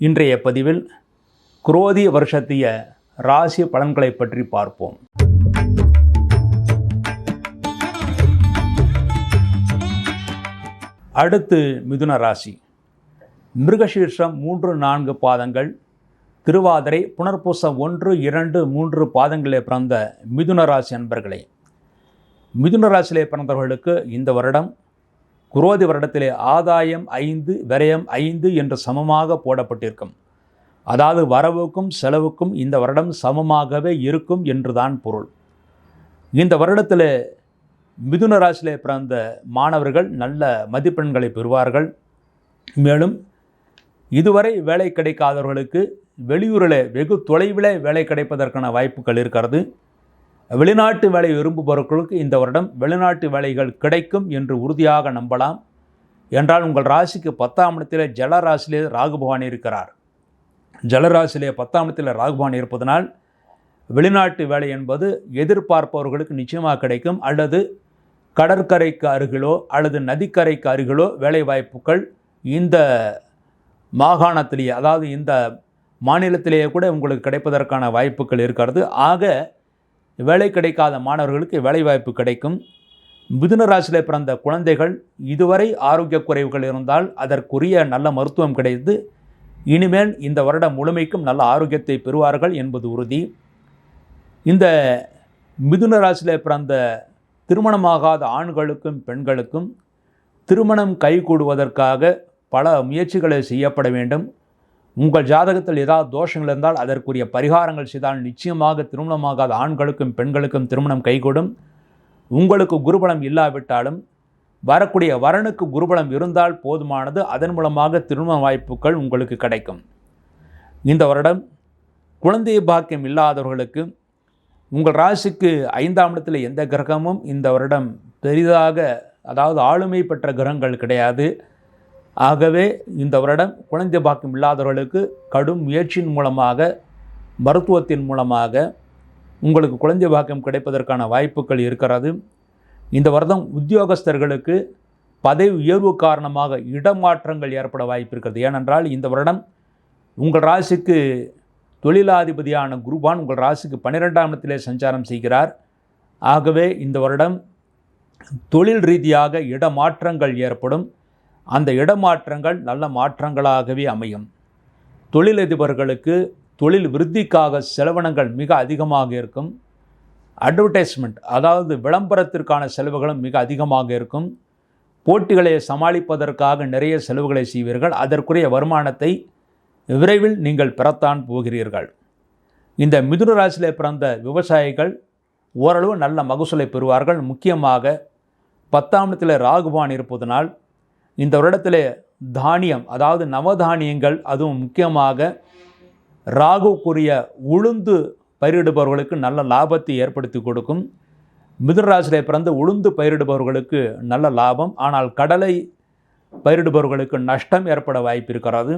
இன்றைய பதிவில் குரோதி வருஷத்திய ராசி பலன்களை பற்றி பார்ப்போம். அடுத்து மிதுன ராசி. மிருகசீர்ஷம் மூன்று நான்கு பாதங்கள். திருவாதிரை புனர்பூசம் ஒன்று இரண்டு மூன்று பாதங்களிலே பிறந்த மிதுன ராசி அன்பர்களே. மிதுன ராசியிலே பிறந்தவர்களுக்கு இந்த வருடம் குரோதி வருடத்திலே ஆதாயம் ஐந்து விரயம் ஐந்து என்று சமமாக போடப்பட்டிருக்கும். அதாவது வரவுக்கும் செலவுக்கும் இந்த வருடம் சமமாகவே இருக்கும் என்றுதான் பொருள். இந்த வருடத்தில் மிதுன ராசியிலே பிறந்த மாணவர்கள் நல்ல மதிப்பெண்களை பெறுவார்கள். மேலும் இதுவரை வேலை கிடைக்காதவர்களுக்கு வெளியூரில் வெகு தொலைவில் வேலை கிடைப்பதற்கான வாய்ப்புகள் இருக்கிறது. வெளிநாட்டு வேலை விரும்புபவர்களுக்கு இந்த வருடம் வெளிநாட்டு வேலைகள் கிடைக்கும் என்று உறுதியாக நம்பலாம். என்றால் உங்கள் ராசிக்கு பத்தாம் இடத்திலே ஜலராசிலே ராகுபவான் இருக்கிறார். ஜலராசிலே பத்தாம் இடத்தில் ராகுபவான் இருப்பதனால் வெளிநாட்டு வேலை என்பது எதிர்பார்ப்பவர்களுக்கு நிச்சயமாக கிடைக்கும். அல்லது கடற்கரைக்கு அருகிலோ அல்லது நதிக்கரைக்கு அருகிலோ வேலை வாய்ப்புகள் இந்த மாகாணத்திலேயே அதாவது இந்த மாநிலத்திலேயே கூட உங்களுக்கு கிடைப்பதற்கான வாய்ப்புகள் இருக்கிறது. ஆக வேலை கிடைக்காத மாணவர்களுக்கு வேலைவாய்ப்பு கிடைக்கும். மிதுன ராசியில் பிறந்த குழந்தைகள் இதுவரை ஆரோக்கிய குறைவுகள் இருந்தால் அதற்குரிய நல்ல மருத்துவம் கிடைத்து இனிமேல் இந்த வருடம் முழுமைக்கும் நல்ல ஆரோக்கியத்தை பெறுவார்கள் என்பது உறுதி. இந்த மிதுன ராசியில் பிறந்த திருமணமாகாத ஆண்களுக்கும் பெண்களுக்கும் திருமணம் கைகூடுவதற்காக பல முயற்சிகளை செய்யப்பட வேண்டும். உங்கள் ஜாதகத்தில் ஏதாவது தோஷங்கள் இருந்தால் அதற்குரிய பரிகாரங்கள் செய்தால் நிச்சயமாக திருமணமாகாத ஆண்களுக்கும் பெண்களுக்கும் திருமணம் கைகூடும். உங்களுக்கு குருபலம் இல்லாவிட்டாலும் வரக்கூடிய வரனுக்கு குருபலம் இருந்தால் போதுமானது. அதன் மூலமாக திருமண வாய்ப்புகள் உங்களுக்கு கிடைக்கும். இந்த வருடம் குழந்தை பாக்கியம் இல்லாதவர்களுக்கு உங்கள் ராசிக்கு ஐந்தாம் இடத்தில் எந்த கிரகமும் இந்த வருடம் பெரிதாக அதாவது ஆளுமை பெற்ற கிரகங்கள் கிடையாது. ஆகவே இந்த வருடம் குழந்தை பாக்கியம் இல்லாதவர்களுக்கு கடும் முயற்சியின் மூலமாக மருத்துவத்தின் மூலமாக உங்களுக்கு குழந்தை பாக்கியம் கிடைப்பதற்கான வாய்ப்புகள் இருக்கிறது. இந்த வருடம் உத்தியோகஸ்தர்களுக்கு பதவி உயர்வு காரணமாக இடமாற்றங்கள் ஏற்பட வாய்ப்பு இருக்கிறது. ஏனென்றால் இந்த வருடம் உங்கள் ராசிக்கு தொழிலாதிபதியான குருபான் உங்கள் ராசிக்கு பன்னிரெண்டாம் இடத்திலே சஞ்சாரம் செய்கிறார். ஆகவே இந்த வருடம் தொழில் ரீதியாக இடமாற்றங்கள் ஏற்படும். அந்த இடமாற்றங்கள் நல்ல மாற்றங்களாகவே அமையும். தொழிலதிபர்களுக்கு தொழில் விருத்திக்காக செலவினங்கள் மிக அதிகமாக இருக்கும். அட்வர்டைஸ்மெண்ட் அதாவது விளம்பரத்திற்கான செலவுகளும் மிக அதிகமாக இருக்கும். போட்டிகளை சமாளிப்பதற்காக நிறைய செலவுகளை செய்வீர்கள். அதற்குரிய வருமானத்தை விரைவில் நீங்கள் பெறத்தான் போகிறீர்கள். இந்த மிதுன ராசியில் பிறந்த விவசாயிகள் ஓரளவு நல்ல மகசூலை பெறுவார்கள். முக்கியமாக பத்தாம் இடத்தில் ராகுபான் இருப்பதனால் இந்த வருடத்தில் தானியம் அதாவது நவதானியங்கள் அதுவும் முக்கியமாக ராகுக்குரிய உளுந்து பயிரிடுபவர்களுக்கு நல்ல லாபத்தை ஏற்படுத்தி கொடுக்கும். மிதுனராசிலே பிறந்து உளுந்து பயிரிடுபவர்களுக்கு நல்ல லாபம். ஆனால் கடலை பயிரிடுபவர்களுக்கு நஷ்டம் ஏற்பட வாய்ப்பு இருக்கிறது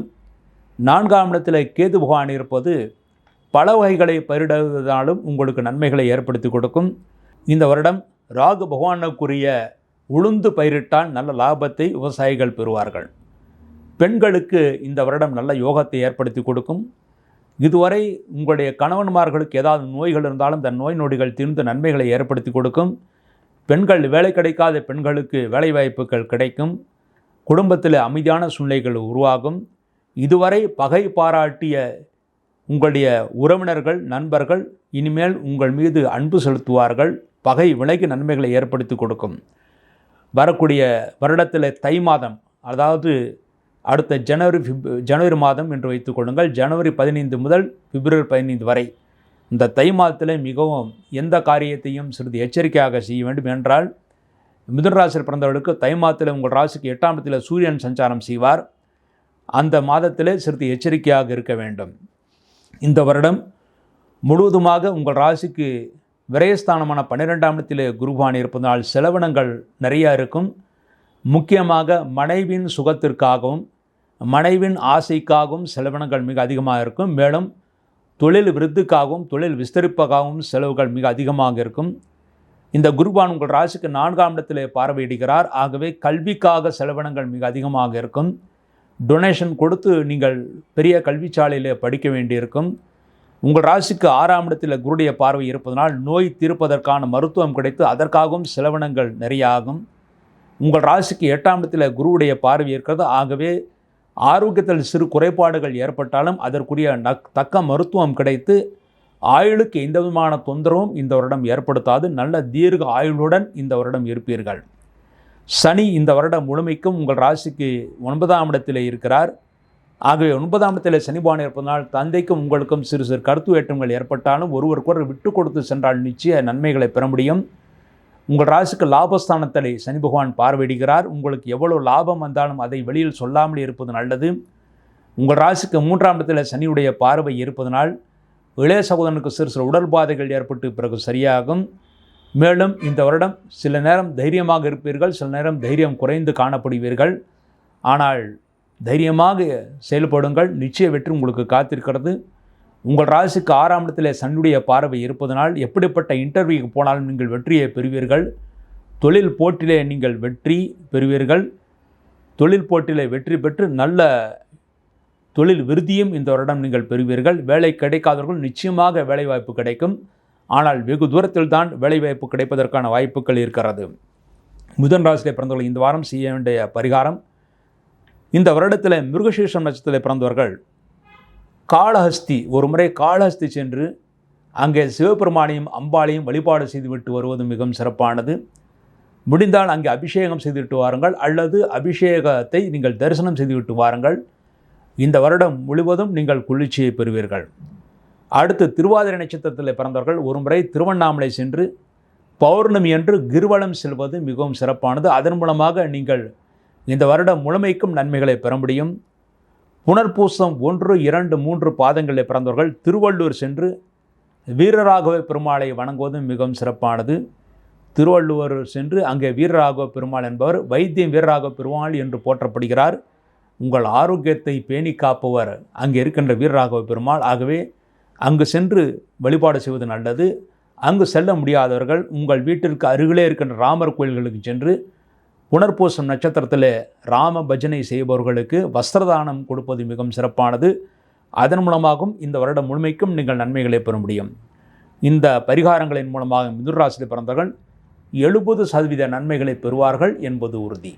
நான்காம் இடத்தில் கேது பகவான் இருப்பது பல வகைகளை பயிரிடுவதனாலும் உங்களுக்கு நன்மைகளை ஏற்படுத்தி கொடுக்கும். இந்த வருடம் ராகு பகவானுக்குரிய உளுந்து பயிரிட்டால் நல்ல லாபத்தை விவசாயிகள் பெறுவார்கள். பெண்களுக்கு இந்த வருடம் நல்ல யோகத்தை ஏற்படுத்தி கொடுக்கும். இதுவரை உங்களுடைய கணவன்மார்களுக்கு ஏதாவது நோய்கள் இருந்தாலும் இந்த நோய் நொடிகள் தீர்ந்து நன்மைகளை ஏற்படுத்தி கொடுக்கும். பெண்கள் வேலை கிடைக்காத பெண்களுக்கு வேலைவாய்ப்புகள் கிடைக்கும். குடும்பத்தில் அமைதியான சூழ்நிலைகள் உருவாகும். இதுவரை பகை பாராட்டிய உங்களுடைய உறவினர்கள் நண்பர்கள் இனிமேல் உங்கள் மீது அன்பு செலுத்துவார்கள். பகை விலகி நன்மைகளை ஏற்படுத்தி கொடுக்கும். வரக்கூடிய வருடத்தில் தை மாதம் அதாவது அடுத்த ஜனவரி ஃபிப் ஜனவரி மாதம் என்று வைத்துக்கொள்ளுங்கள் ஜனவரி பதினைந்து முதல் பிப்ரவரி பதினைந்து வரை. இந்த தை மாதத்தில் மிகவும் எந்த காரியத்தையும் சிறிது எச்சரிக்கையாக செய்ய வேண்டும் என்றால் மிதுன ராசியில் பிறந்தவர்களுக்கு தை மாதத்தில் உங்கள் ராசிக்கு எட்டாம் இடத்தில் சூரியன் சஞ்சாரம் செய்வார். அந்த மாதத்தில் சிறிது எச்சரிக்கையாக இருக்க வேண்டும். இந்த வருடம் முழுவதுமாக உங்கள் ராசிக்கு விரயஸ்தானமான பன்னிரெண்டாம் இடத்திலே குருபான் இருப்பதனால் செலவினங்கள் நிறையா இருக்கும். முக்கியமாக மனைவின் சுகத்திற்காகவும் மனைவின் ஆசைக்காகவும் செலவினங்கள் மிக அதிகமாக இருக்கும். மேலும் தொழில் விருத்துக்காகவும் தொழில் விஸ்தரிப்பதாகவும் செலவுகள் மிக அதிகமாக இருக்கும். இந்த குருபான் உங்கள் ராசிக்கு நான்காம் இடத்திலே பார்வையிடுகிறார். ஆகவே கல்விக்காக செலவினங்கள் மிக அதிகமாக இருக்கும். டொனேஷன் கொடுத்து நீங்கள் பெரிய கல்விச்சாலையில் படிக்க வேண்டியிருக்கும். உங்கள் ராசிக்கு ஆறாம் இடத்தில் குருடைய பார்வை இருப்பதனால் நோய் தீர்ப்பதற்கான மருத்துவம் கிடைத்து அதற்காகவும் செலவினங்கள் நிறைய ஆகும் உங்கள் ராசிக்கு எட்டாம் இடத்தில் குருவுடைய பார்வை இருக்கிறது. ஆகவே ஆரோக்கியத்தில் சிறு குறைபாடுகள் ஏற்பட்டாலும் அதற்குரிய நக் தக்க மருத்துவம் கிடைத்து ஆயுளுக்கு எந்த விதமான தொந்தரவும் இந்த வருடம் ஏற்படுத்தாது. நல்ல தீர்க்க ஆயுளுடன் இந்த வருடம் இருப்பீர்கள். சனி இந்த வருடம் முழுமைக்கும் உங்கள் ராசிக்கு ஒன்பதாம் இடத்தில் இருக்கிறார். ஆகவே ஒன்பதாம் இடத்தில் சனிபான் இருப்பதனால் தந்தைக்கும் உங்களுக்கும் சிறு சிறு கருத்து ஏற்றங்கள் ஏற்பட்டாலும் ஒருவருக்கொரு விட்டு கொடுத்து சென்றால் நிச்சய நன்மைகளை பெற முடியும். உங்கள் ராசிக்கு லாபஸ்தானத்தில் சனி பகவான் பார்வையிடுகிறார். உங்களுக்கு எவ்வளவு லாபம் வந்தாலும் அதை வெளியில் சொல்லாமல் இருப்பது நல்லது. உங்கள் ராசிக்கு மூன்றாம் இடத்தில் சனியுடைய பார்வை இருப்பதனால் இளைய சகோதரனுக்கு சிறு சிறு உடல் பாதைகள் ஏற்பட்டு பிறகு சரியாகும். மேலும் இந்த வருடம் சில நேரம் தைரியமாக இருப்பீர்கள். சில நேரம் தைரியம் குறைந்து காணப்படுவீர்கள். ஆனால் தைரியமாக செயல்படுங்கள். நிச்சய வெற்றி உங்களுக்கு காத்திருக்கிறது. உங்கள் ராசிக்கு ஆறாம் இடத்தில் சன்னுடைய பார்வை இருப்பதனால் எப்படிப்பட்ட இன்டர்வியூக்கு போனாலும் நீங்கள் வெற்றியை பெறுவீர்கள். தொழில் போட்டியிலே நீங்கள் வெற்றி பெறுவீர்கள். தொழில் போட்டியிலே வெற்றி பெற்று நல்ல தொழில் விருதியும் இந்த வருடம் நீங்கள் பெறுவீர்கள். வேலை கிடைக்காதவர்கள் நிச்சயமாக வேலைவாய்ப்பு கிடைக்கும். ஆனால் வெகு தூரத்தில் தான் வேலைவாய்ப்பு கிடைப்பதற்கான வாய்ப்புகள் இருக்கிறது. புதன் ராசியிலே பிறந்தவர்கள் இந்த வாரம் செய்ய வேண்டிய பரிகாரம் இந்த வருடத்தில் மிருகசீர்ஷம் நட்சத்திரத்தில் பிறந்தவர்கள் காளஹஸ்தி ஒரு முறை காளஹஸ்தி சென்று அங்கே சிவபெருமானையும் அம்பாளையும் வழிபாடு செய்துவிட்டு வருவது மிகவும் சிறப்பானது. முடிந்தால் அங்கே அபிஷேகம் செய்துவிட்டு வாருங்கள் அல்லது அபிஷேகத்தை நீங்கள் தரிசனம் செய்துவிட்டு வாருங்கள். இந்த வருடம் முழுவதும் நீங்கள் குளிர்ச்சியை பெறுவீர்கள். அடுத்து திருவாதிரை நட்சத்திரத்தில் பிறந்தவர்கள் ஒருமுறை திருவண்ணாமலை சென்று பௌர்ணமி என்று கிருவலம் செல்வது மிகவும் சிறப்பானது. அதன் மூலமாக நீங்கள் இந்த வருடம் முழுமைக்கும் நன்மைகளை பெற முடியும். புனர்பூசம் ஒன்று இரண்டு மூன்று பாதங்களில் பிறந்தவர்கள் திருவள்ளூர் சென்று வீரராகவ பெருமாளை வணங்குவதும் மிகவும் சிறப்பானது. திருவள்ளுவர் சென்று அங்கே வீரராகவ பெருமாள் என்பவர் வைத்தியம் வீரராகவ பெருமாள் என்று போற்றப்படுகிறார். உங்கள் ஆரோக்கியத்தை பேணி காப்பவர் அங்கே இருக்கின்ற வீரராகவ பெருமாள். ஆகவே அங்கு சென்று வழிபாடு செய்வது நல்லது. அங்கு செல்ல முடியாதவர்கள் உங்கள் வீட்டிற்கு அருகிலே இருக்கின்ற ராமர் கோயில்களுக்கு சென்று புனர்பூசம் நட்சத்திரத்தில் ராம பஜனை செய்பவர்களுக்கு வஸ்திரதானம் கொடுப்பது மிகவும் சிறப்பானது. அதன் மூலமாகவும் இந்த வருடம் முழுமைக்கும் நீங்கள் நன்மைகளை பெற முடியும். இந்த பரிகாரங்களின் மூலமாக மிதுராசியில் பிறந்தவர்கள் எழுபது சதவீத நன்மைகளை பெறுவார்கள் என்பது உறுதி.